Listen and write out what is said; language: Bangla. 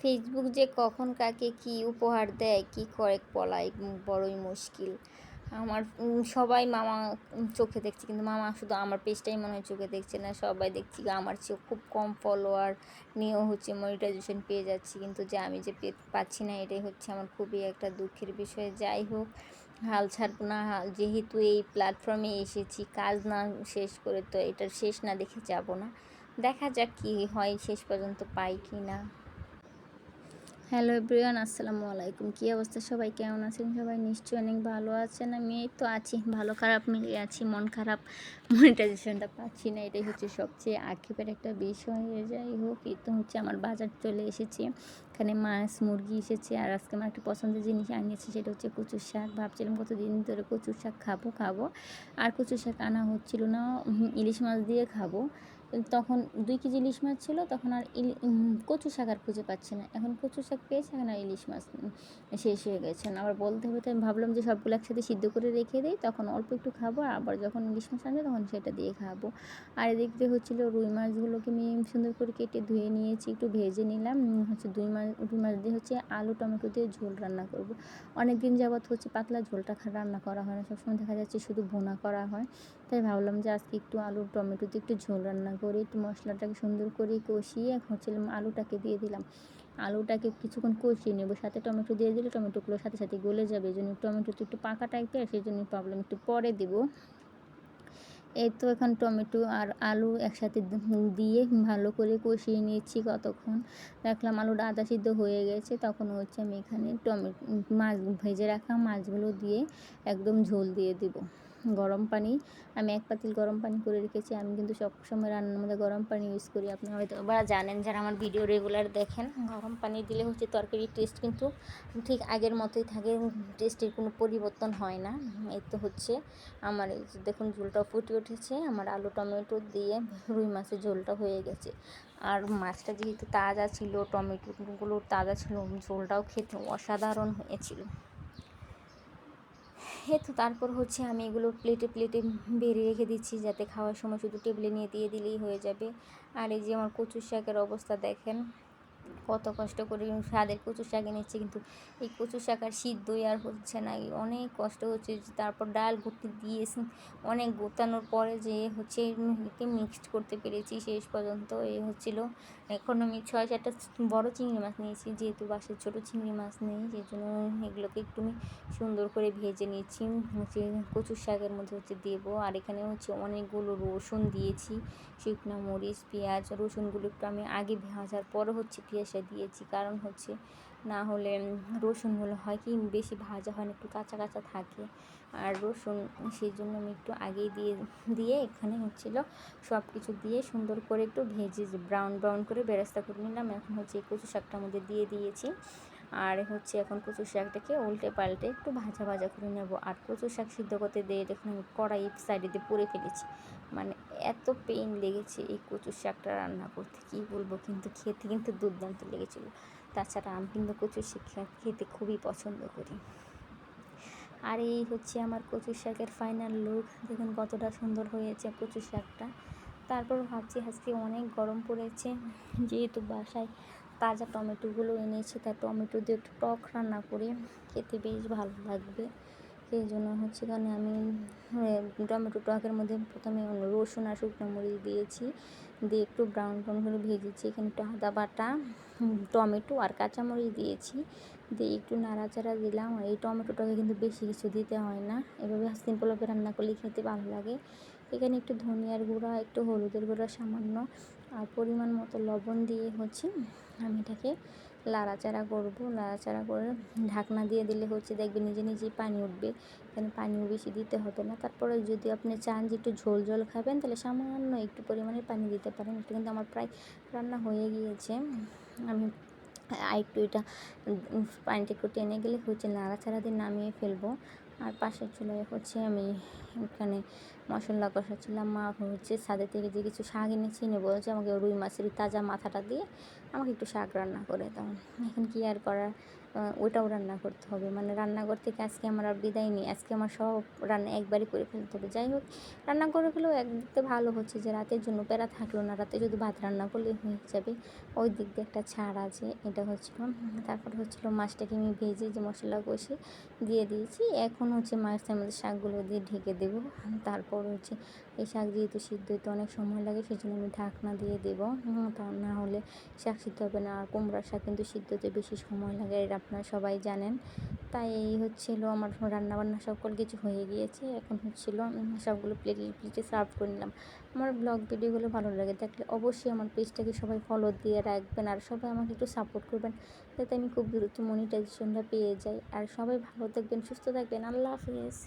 ফেসবুক যে কখন কাকে কি উপহার দেয়, কি করে বলাই বড়ই মুশকিল। আমার সবাই মামা চোখে দেখছে, কিন্তু মামা শুধু আমার পেজটাই মনে হয় চোখে দেখছে না, সবাই দেখছি আমার চেয়ে খুব কম ফলোয়ার নিয়েও হচ্ছে মনিটাইজেশন পেয়ে যাচ্ছি। কিন্তু যে আমি যে পাচ্ছি না, এটাই হচ্ছে আমার খুবই একটা দুঃখের বিষয়। যাই হোক, হাল ছাড়বো না যেহেতু এই প্ল্যাটফর্মে এসেছি, কাজ না শেষ করে তো এটা শেষ না দেখে যাব না। দেখা যাক কি হয়, শেষ পর্যন্ত পাই কি না হ্যালো এভরিওয়ান, আসসালামু আলাইকুম। কী অবস্থা? সবাই কেমন আছেন? সবাই নিশ্চয়ই অনেক ভালো আছেন। আমি এই তো আছি, ভালো খারাপ মিলিয়ে আছি, মন খারাপ মনিটাইজেশনটা পাচ্ছি না। এটাই হচ্ছে সবচেয়ে আক্ষেপের একটা বিষয়। এ যাই হোক, এই তো হচ্ছে আমার বাজার চলে এসেছে। এখানে মাছ, মুরগি এসেছে। আর আজকে আমার একটা পছন্দের জিনিস আনিয়েছে, সেটা হচ্ছে কচুর শাক। ভাবছিলাম কতদিন ধরে কচুর শাক খাব খাব। আর কচুর শাক আনা হচ্ছিল না। ইলিশ মাছ দিয়ে খাব। তখন দুই কেজি ইলিশ মাছ ছিল, তখন আর ইলি কচু শাক আর খুঁজে পাচ্ছি না। এখন কচু শাক পেয়েছে, এখন আর ইলিশ মাছ শেষ হয়ে গেছে। আবার বলতে হবে আমি ভাবলাম যে সবগুলো একসাথে সিদ্ধ করে রেখে দিই, তখন অল্প একটু খাব আবার যখন ইলিশ মাছ আনবে তখন সেটা দিয়ে খাব। আর এদিক দিয়ে হচ্ছিল রুই মাছগুলোকে আমি সুন্দর করে কেটে ধুয়ে নিয়েছি, একটু ভেজে নিলাম। হচ্ছে দুই মাছ, রুই মাছ দিয়ে হচ্ছে আলু, টমেটো দিয়ে ঝোল রান্না করব। অনেক দিন যাবত হচ্ছে পাতলা ঝোলটা রান্না করা হয় না, সবসময় দেখা যাচ্ছে শুধু ভুনা করা হয়। তাই ভাবলাম যে আজকে একটু আলু টমেটো দিয়ে একটু ঝোল রান্না করে একটু মশলাটাকে সুন্দর করে কষিয়ে হচ্ছে আলুটাকে দিয়ে দিলাম। আলুটাকে কিছুক্ষণ কষিয়ে নেব, সাথে টমেটো দিয়ে দিলে টমেটোগুলোর সাথে সাথে গলে যাবে। এই জন্য টমেটো তো একটু পাকা টাইপের সেই জন্য ভাবলাম একটু পরে দেবো। এই তো এখন টমেটো আর আলু একসাথে দিয়ে ভালো করে কষিয়ে নিয়েছি কতক্ষণ। দেখলাম আলুটা আদা সিদ্ধ হয়ে গেছে, তখন হচ্ছে আমি এখানে টমেটো মাছ ভেজে রাখা মাছগুলো দিয়ে একদম ঝোল দিয়ে দিব। গরম পানি। আমি এক পাতিল গরম পানি করে রেখেছি। আমি কিন্তু সবসময় রান্নার মধ্যে গরম পানি ইউজ করি। আপনারা হয়তো বা জানেন, যারা আমার ভিডিও রেগুলার দেখেন, গরম পানি দিলে হচ্ছে তরকারির টেস্ট কিন্তু ঠিক আগের মতোই থাকে টেস্টের কোনো পরিবর্তন হয় না। এই তো হচ্ছে আমার দেখুন ঝোলটা ফুটে উঠেছে। আমার আলু, টমেটো দিয়ে রুই মাছের ঝোলটা হয়ে গেছে। আর মাছটা যেহেতু তাজা ছিল টমেটোগুলো তাজা ছিল, ঝোলটাও খেতে অসাধারণ হয়েছিল। এ তো তারপর হচ্ছে আমি এগুলো প্লেটে প্লেটে বেড়ে রেখে দিচ্ছি যাতে খাওয়ার সময় শুধু টেবিলে নিয়ে দিয়ে দিলেই হয়ে যাবে। আর এই যে আমার কচুর শাকের অবস্থা দেখেন কত কষ্ট করে স্বাদের কচু শাক এনেছি, কিন্তু এই কচু শাক আর সিদ্ধই আর হচ্ছে না। অনেক কষ্ট হচ্ছে তারপর ডাল গুটি দিয়ে অনেক গোতানোর পরে যে হচ্ছে মিক্সড করতে পেরেছি শেষ পর্যন্ত। এ হচ্ছিল, এখন আমি ছয় চারটা বড় চিংড়ি মাছ নিয়েছি, যেহেতু বাসায় ছোটো চিংড়ি মাছ নেই সেই জন্য এগুলোকে একটু আমি সুন্দর করে ভেজে নিয়েছি। হচ্ছে কচুর শাকের মধ্যে হচ্ছে দেবো, আর এখানে হচ্ছে অনেকগুলো রসুন দিয়েছি, শুকনো মরিচ, পেঁয়াজ, রসুনগুলো একটু আমি আগে ভাজার পরে হচ্ছে পেঁয়াজটা দিয়েছি। কারণ হচ্ছে না হলে রসুনগুলো হয় কি বেশি ভাজা হয় না, একটু কাঁচা কাঁচা থাকে। আর রসুন সেই জন্য আমি একটু আগেই দিয়ে দিয়ে এখানে হচ্ছিল সব কিছু দিয়ে সুন্দর করে একটু ভেজে ব্রাউন ব্রাউন করে বেরেস্তা করে নিলাম। এখন হচ্ছে কচু শাকটার মধ্যে দিয়ে দিয়েছি। আর হচ্ছে এখন কচু শাকটাকে উল্টে পাল্টে একটু ভাজা ভাজা করে নেব। আর কচু শাক সিদ্ধ করতে দিয়ে দেখুন আমি কড়াই সাইডে দিয়ে পুড়ে ফেলেছি। মানে এত পেইন লেগেছে এই কচু শাকটা রান্না করতে, কী বলব? কিন্তু খেতে কিন্তু দুর্দান্ত লেগেছিলো। তাছাড়া আমি কিন্তু কচু শাক খেতে খুবই পছন্দ করি। আর এই হচ্ছে আমার কচু শাকের ফাইনাল লুক দেখুন কতটা সুন্দর হয়েছে কচু শাকটা। তারপর ভাবছি আজকে অনেক গরম পড়েছে। যেহেতু বাসায় তাজা টমেটোগুলো এনেছে তাই টমেটো দিয়ে একটু টক রান্না করে, খেতে বেশ ভালো লাগবে। সেই জন্য হচ্ছে এখানে আমি টমেটো টকের মধ্যে প্রথমে রসুন আর শুকনো মরিচ দিয়েছি, দিয়ে একটু ব্রাউন ব্রাউন করে ভেজেছি, এখানে একটু আদা বাটা টমেটো আর কাঁচামরিচ দিয়েছি, দিয়ে একটু নাড়াচাড়া দিলাম। এই টমেটোটাকে কিন্তু বেশি কিছু দিতে হয় না, এভাবে সিম্পলভাবে রান্না করলে খেতে ভালো লাগে। এখানে একটু ধনিয়ার গুঁড়া, একটু হলুদের গুঁড়া সামান্য আর পরিমাণ মতো লবণ দিয়ে হচ্ছে আমি এটাকে লাড়াচাড়া করব। লাড়াচাড়া করে ঢাকনা দিয়ে দিলে হচ্ছে দেখবে নিজে নিজেই পানি উঠবে। এখানে পানিও বেশি দিতে হবে না। তারপরে যদি আপনি চান যে একটু ঝোল ঝোল খাবেন, তাহলে সামান্য একটু পরিমাণে পানি দিতে পারেন। এটা কিন্তু আমার প্রায় রান্না হয়ে গিয়েছে। আমি একটু এটা পানিটা একটু টেনে গেলে হচ্ছে নাড়াচাড়া দিয়ে নামিয়ে ফেলব। আর পাশের চুলায় হচ্ছে আমি এখানে মশলা কষাচ্ছিলাম, মা হচ্ছে ছাদের থেকে যে কিছু শাক এনেছি এনে বলছে আমাকে রুই মাছের তাজা মাথাটা দিয়ে আমাকে একটু শাক রান্না করে দাও। এখন কি আর করার? ওটাও রান্না করতে হবে। মানে রান্নাঘর থেকে আজকে আমার আর বিদায় নেই। আজকে আমার সব রান্না একবারই করে ফেলতে হবে। যাই হোক, রান্না করে ফেলেও একদিক দিয়ে ভালো হচ্ছে যে রাতের জন্য প্যারা থাকল না। রাতে যদি ভাত রান্না করলে হয়ে যাবে। ওই দিক দিয়ে একটা ছাড় আছে, এটা হচ্ছিল। তারপর হচ্ছিল মাছটাকে আমি ভেজে যে মশলা কষে দিয়ে দিয়েছি। এখন হচ্ছে মাছের আমাদের শাকগুলো দিয়ে ঢেকে দেবো। তারপর হচ্ছে এই শাক যেহেতু সিদ্ধ হতে অনেক সময় লাগে, সেজন্য আমি ঢাকনা দিয়ে দেবো। তা না হলে শাক সিদ্ধ হবে না, আর কুমড়ার শাক কিন্তু সিদ্ধ হতে বেশি সময় লাগে এটা আপনারা সবাই জানেন। তাই এই হচ্ছিল আমার রান্নাবান্না সকল কিছু হয়ে গিয়েছে, এখন হচ্ছিল সবগুলো প্লেটে প্লেটে সার্ভ করে নিলাম। আমার ব্লগ ভিডিওগুলো ভালো লাগে থাকলে অবশ্যই আমার পেজটাকে সবাই ফলো দিয়ে রাখবেন, আর সবাই আমাকে একটু সাপোর্ট করবেন, যাতে আমি খুব দ্রুত মনিটাইজেশনটা পেয়ে যাই। আর সবাই ভালো থাকবেন, সুস্থ থাকবেন, আল্লাহ হাফিজ।